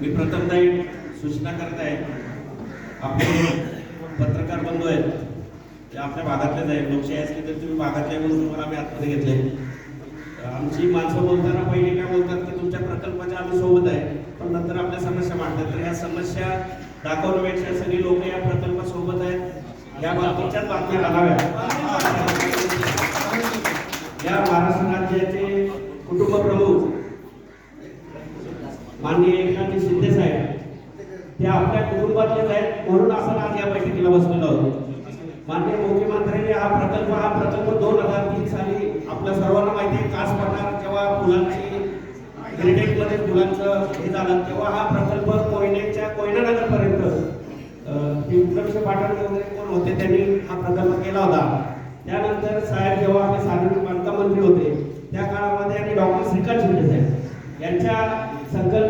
मी प्रथमतः सूचना करत आहे आपले पत्रकार बंधू आहेत. ते आपल्या भागातलेच आहेत. लोकशाही असली तर तुम्ही भागातले म्हणून तुम्हाला आम्ही आतमध्ये घेतले आमची माणसं बोलताना पहिले काय बोलतात की तुमच्या प्रकल्पाच्या आम्ही सोबत आहे. पण नंतर आपल्या समस्या मांडतात. तर ह्या समस्या दाखवण्यापेक्षा सगळी लोक या प्रकल्पासोबत आहेत. या बाबतीच्याच बातम्या आणाव्या या महाराष्ट्र राज्याचे कुटुंब प्रमुख माननीय एकनाथजी शिंदे साहेब ते आपल्या कुटुंबातलेच आहेत म्हणून आपण आज या बैठकीला बसलेलो आहोत. माननीय मुख्यमंत्र्यांनी हा प्रकल्प हा प्रकल्प दोन हजार तीन साली आपल्या सर्वांना माहिती आहे कास पठार जेव्हा फुलांची मध्ये मुलांचं हे झालं तेव्हा हा प्रकल्प कोयनेच्या कोयना नगरपर्यंत अं, पाटण वगैरे कोण होते त्यांनी हा प्रकल्प केला होता. त्यानंतर साहेब जेव्हा आपले सार्वजनिक बांधकाम मंत्री होते त्या काळामध्ये आणि डॉक्टर श्रीकांत शिंदे साहेब यांच्या संकल्प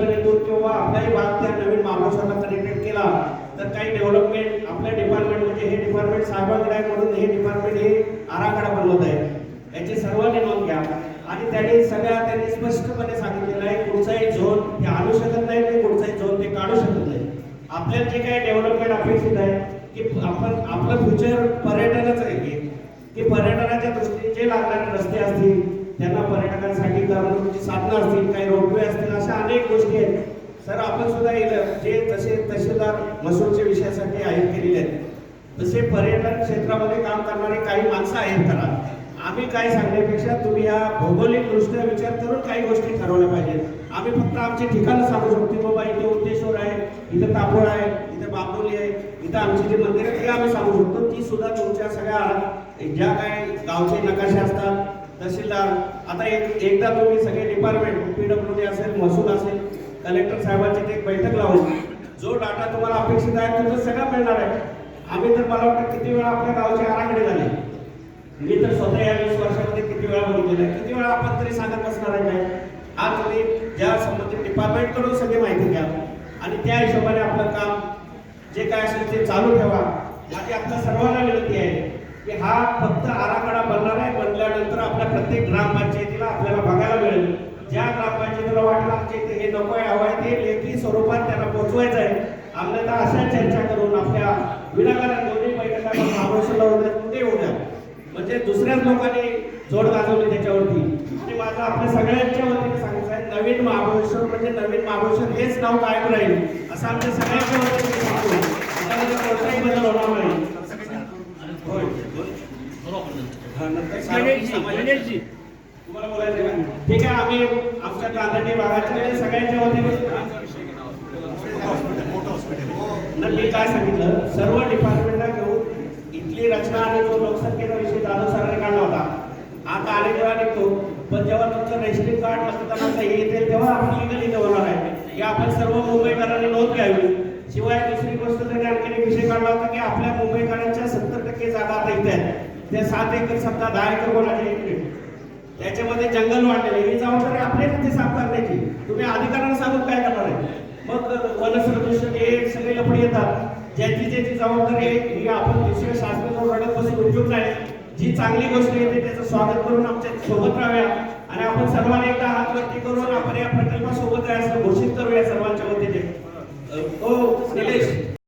तर काही डेव्हलपमेंट आपल्या डिपार्टमेंट म्हणजे हे डिपार्टमेंट साहेबांकडे आहे म्हणून हे डिपार्टमेंट हे आराखडा बनवत आहे याची सर्वांनी नोंद घ्या. आणि त्यांनी सगळ्या त्यांनी स्पष्टपणे सांगितलेलं आहे कुठचाही झोन ते आणू शकत नाही ते कुठचाही झोन ते काढू शकत नाही. आपल्याला जे काही डेव्हलपमेंट अपेक्षित आहे की आपण आपलं फ्युचर पर्यटनच आहे की पर्यटनाच्या दृष्टीने जे लागणारे रस्ते असतील त्यांना पर्यटकांसाठी करमणुकीची साधनं असतील काही रोडवे असतील अशा अनेक गोष्टी आहेत. सर आपण सुद्धा इथं जे तसे तहसीलदार महसूलच्या विषयासाठी आयोजित केलेले आहेत तसे पर्यटन क्षेत्रामध्ये काम करणारे काही माणसं आहेत करा आम्ही काय सांगण्यापेक्षा तुम्ही या भौगोलिक दृष्ट्या विचार करून काही गोष्टी ठरवल्या पाहिजेत. आम्ही फक्त आमची ठिकाणं सांगू शकतो. बाबा इथे उद्देश्वर आहे इथं तापोळ आहे इथं बाबोली आहे इथं आमची जी मंदिर आहेत ते आम्ही सांगू शकतो. ती सुद्धा तुमच्या सगळ्या ज्या काय गावचे नकाशे असतात तहसीलदार आता एक एकदा तुम्ही सगळे डिपार्टमेंट पीडब्ल्यू डी असेल महसूल असेल कलेक्टर साहेबांची ते एक बैठक लावून जो डाटा तुम्हाला अपेक्षित आहे तो सगळा मिळणार आहे. आम्ही तर मला वाटतं किती वेळा आपल्या गावचे आराखडे झाले. मी तर स्वतः या वीस वर्षामध्ये किती वेळा बघितलेलं आहे. किती वेळा आपण तरी सांगत बसणार आहे काय? आज तुम्ही ज्या संबंधित डिपार्टमेंटकडून सगळी माहिती घ्या. आणि त्या हिशोबाने आपलं काम जे काय असेल ते चालू ठेवा. माझी आपल्या सर्वांना विनंती आहे की हा फक्त आराखडा बनणार आहे. बनल्यानंतर आपल्या प्रत्येक ग्रामपंचायतीला आपल्याला बघायला मिळेल. ज्या ग्रामपंचायतीला वाटलं आमच्या इथे हे नको आहे. हवं आहे ते लेखी स्वरूपात त्यांना पोहोचवायचं आहे. आपल्याला अशा चर्चा करून आपल्या विनाकारण दोन्ही बैठका महाराष्ट्राला उद्या कुठे उद्या म्हणजे दुसऱ्याच लोकांनी जोड गाजवली त्याच्यावरती. आणि माझं आपल्या सगळ्यांच्या वतीने सांगायचं आहे नवीन महाबळेश्वर म्हणजे नवीन महाबळेश्वर हेच नाव कायम राहील असं आमच्या सगळ्यांच्या वतीने सांगतो. कोणताही बदल होणार नाही. होय. नंतर तुम्हाला बोलायचं ठीक आहे आम्ही आमच्या कांदणी भागाच्या सगळ्यांच्या वतीने मी काय सांगितलं? सर्व डिपार्टमेंटला घेऊन इथली रचना आणि जो लोकसंख्येचा विषय जाधव सरांनी काढला होता. आता आले तेव्हा निघतो. पण जेव्हा तुमचं रेशनिंग कार्ड मतदानाचं हे येते तेव्हा आपण लिगल इथे होणार आहे. की आपण सर्व मुंबईकरांनी नोंद घ्यावी. शिवाय दुसरी गोष्ट त्यांनी आणखी एक विषय काढला होता की आपल्या मुंबईकरांच्या सत्तर टक्के जागा आता इथे आहेत. त्या सात एकर समजा दहा एकर कोणाचे इकडे त्याच्यामध्ये जंगल वाढलेले ही जबाबदारी आपले इथे साफ करण्याची. तुम्ही अधिकाऱ्यांना सांगून काय करणार आहे? मग वनसदृश्य हे सगळे लपड येतात. ज्याची ज्याची जबाबदारी आहे ही आपण दुसऱ्या शासनावर रडत बसून उपयोग नाही. जी चांगली गोष्ट येते त्याचं स्वागत करून आमच्यासोबत राहूया आणि आपण सर्वांनी एकदा हात वरती करून आपण या प्रकल्पासोबत राहायचं घोषित करूया सर्वांना.